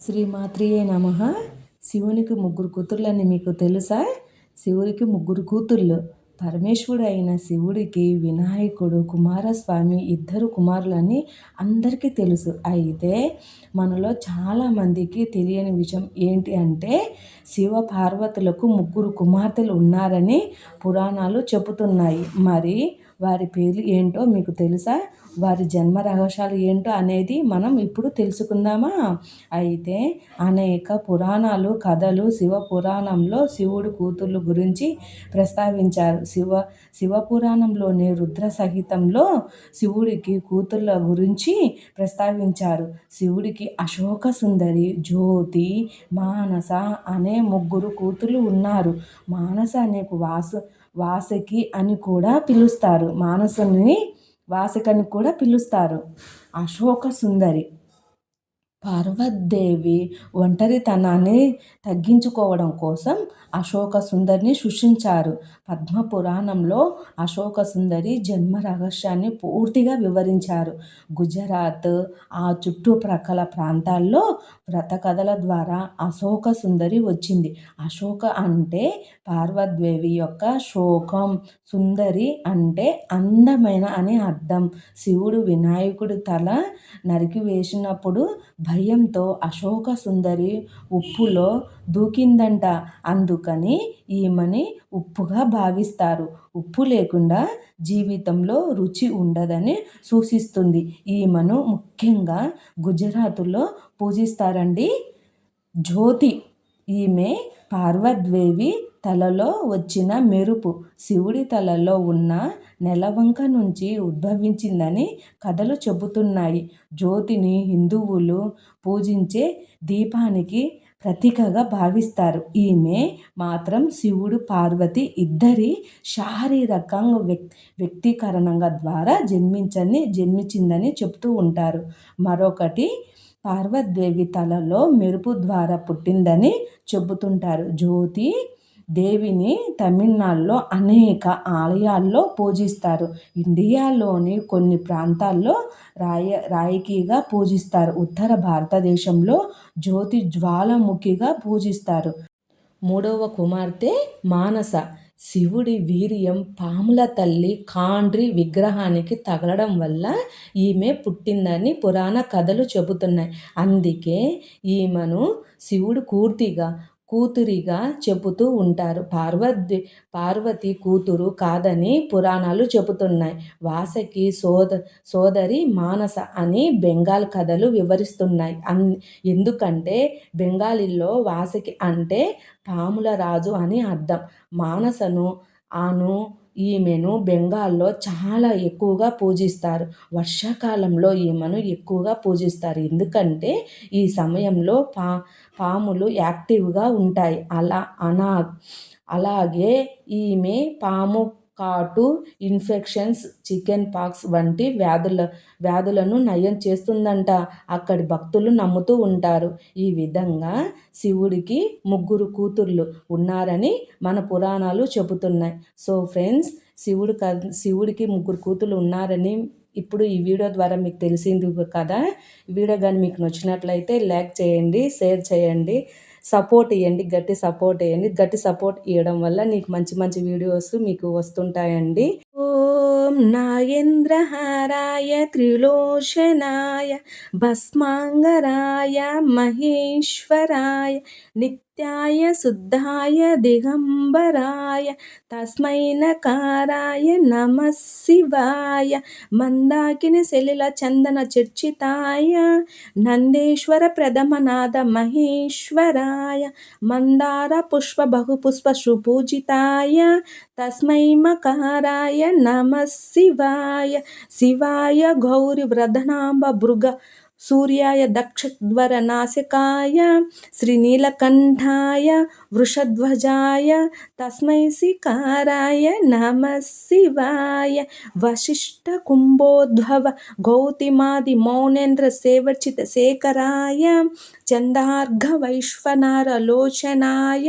శ్రీమాత్రియే నమ. శివునికి ముగ్గురు కూతుర్లని మీకు తెలుసా? శివుడికి ముగ్గురు కూతుర్లు. పరమేశ్వరుడు అయిన శివుడికి వినాయకుడు కుమారస్వామి ఇద్దరు కుమారులని అందరికీ తెలుసు. అయితే మనలో చాలామందికి తెలియని విషయం ఏంటి అంటే శివ పార్వతులకు ముగ్గురు కుమార్తెలు ఉన్నారని పురాణాలు చెబుతున్నాయి. మరి వారి పేర్లు ఏంటో మీకు తెలుసా? వారి జన్మ రహస్యాలు ఏంటో అనేది మనం ఇప్పుడు తెలుసుకుందామా? అయితే అనేక పురాణాలు కథలు శివ పురాణంలో శివుడు కూతుర్లు గురించి ప్రస్తావించారు. శివ శివ పురాణంలోని రుద్ర సహితంలో శివుడికి కూతుర్ల గురించి ప్రస్తావించారు. శివుడికి అశోక సుందరి జ్యోతి మానస అనే ముగ్గురు కూతుర్లు ఉన్నారు. మానస అనే వాసు వాసకి అని కూడా పిలుస్తారు. మానసుని వాసికని కూడా పిలుస్తారు. అశోక సుందరి. పార్వతీదేవి ఒంటరితనాన్ని తగ్గించుకోవడం కోసం అశోక సుందరిని సృష్టించారు. పద్మ పురాణంలో అశోక సుందరి జన్మ రహస్యాన్ని పూర్తిగా వివరించారు. గుజరాత్ ఆ చుట్టుప్రక్కల ప్రాంతాల్లో వ్రతకథల ద్వారా అశోక సుందరి వచ్చింది. అశోక అంటే పార్వద్వేవి యొక్క శోకం సుందరి అంటే అందమైన అని అర్థం. శివుడు వినాయకుడు తల నరికివేసినప్పుడు భయంతో అశోక సుందరి ఉప్పులో దూకిందంట. అందుకని ఈమెని ఉప్పుగా భావిస్తారు. ఉప్పు లేకుండా జీవితంలో రుచి ఉండదని సూచిస్తుంది. ఈమెను ముఖ్యంగా గుజరాత్లో పూజిస్తారండి. జ్యోతి ఈమె పార్వద్వేవి తలలో వచ్చిన మెరుపు శివుడి తలలో ఉన్న నెలవంక నుంచి ఉద్భవించిందని కథలు చెబుతున్నాయి. జ్యోతిని హిందువులు పూజించే దీపానికి ప్రతీకగా భావిస్తారు. ఈమె మాత్రం శివుడు పార్వతి ఇద్దరి శారీరకంగా వ్యక్ వ్యక్తీకరణంగా ద్వారా జన్మించని జన్మించిందని చెప్తూ ఉంటారు. మరొకటి పార్వతీదేవి తలలో మెరుపు ద్వారా పుట్టిందని చెబుతుంటారు. జ్యోతి దేవిని తమిళనాడులో అనేక ఆలయాల్లో పూజిస్తారు. ఇండియాలోని కొన్ని ప్రాంతాల్లో రాయ రాయికీగా పూజిస్తారు. ఉత్తర భారతదేశంలో జ్యోతి జ్వాలాముఖిగా పూజిస్తారు. మూడవ కుమార్తె మానస. శివుడి వీర్యం పాముల తల్లి కాండ్రి విగ్రహానికి తగలడం వల్ల ఈమె పుట్టిందని పురాణ కథలు చెబుతున్నాయి. అందుకే ఈమెను శివుడు పూర్తిగా కూతురిగా చెబుతూ ఉంటారు. పార్వతి పార్వతి కూతురు కాదని పురాణాలు చెబుతున్నాయి. వాసకి సోద సోదరి మానస అని బెంగాల్ కథలు వివరిస్తున్నాయి. అన్ ఎందుకంటే బెంగాలీలో వాసకి అంటే పాముల రాజు అని అర్థం. మానసను ఆను ఈమెను బెంగాల్లో చాలా ఎక్కువగా పూజిస్తారు. వర్షాకాలంలో ఈమెను ఎక్కువగా పూజిస్తారు. ఎందుకంటే ఈ సమయంలో పా పాములు యాక్టివ్గా ఉంటాయి. అలా అనా అలాగే ఈమె పాము కాటు ఇన్ఫెక్షన్స్ చికెన్ పాక్స్ వంటి వ్యాధుల వ్యాధులను నయం చేస్తుందంట. అక్కడి భక్తులు నమ్ముతూ ఉంటారు. ఈ విధంగా శివుడికి ముగ్గురు కూతుర్లు ఉన్నారని మన పురాణాలు చెబుతున్నాయి. సో ఫ్రెండ్స్ శివుడు క శివుడికి ముగ్గురు కూతుర్లు ఉన్నారని ఇప్పుడు ఈ వీడియో ద్వారా మీకు తెలిసింది కదా. ఈ వీడియో కానీ మీకు నచ్చినట్లయితే లైక్ చేయండి షేర్ చేయండి. సపోర్ట్ ఇవ్వండి గట్టి సపోర్ట్ ఇవ్వండి గట్టి సపోర్ట్ ఇవ్వడం వల్ల నీకు మంచి మంచి వీడియోస్ మీకు వస్తుంటాయండి. ఓం నాగేంద్రహారాయ త్రిలోచనాయ భస్మాంగరాయ మహేశ్వరాయ నిత్య నిత్యాయ శుద్ధాయ దిగంబరాయ తస్మైనకారాయ నమ శివాయ మందాకిని శలిల చందన చర్చితాయ నందేశ్వర ప్రథమనాథ మహేశ్వరాయ మందార పుష్ప బహుపుష్ప సుపూజితాయ తస్మై మకారాయ నమ శివాయ శివాయ గౌరి వ్రధనాంబ భృగ సూర్యాయ దక్షధ్వరనాశకాయ శ్రీనీలకంఠాయ వృషధ్వజాయ తస్మై శికారాయ నమ శివాయ వశిష్ట కుంభోద్భవ గౌతిమాది మౌనేంద్ర సేవర్చిత శేఖరాయ చందార్ఘ వైశ్వనారలోచనాయ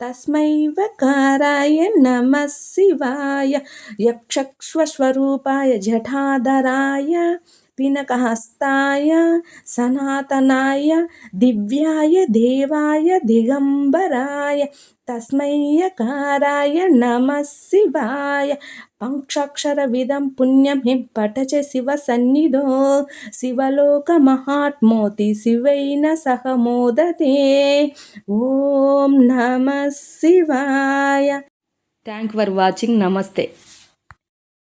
తస్మైవకారాయ నమ శివాయ యక్షస్వస్వరూపాయ జఠాధరాయ పినకహస్తాయ సనాతనాయ దివ్యాయ దేవాయ దిగంబరాయ తస్మయ్యకారాయ నమ శివాయ పంక్షాక్షర విధం పుణ్యం హిం పటచ శివ సన్నిధో శివలోక మహాత్మోతి శివైన సహమోదతే ఓం నమ శివాయ థ్యాంక్ ఫర్ వాచింగ్ నమస్తే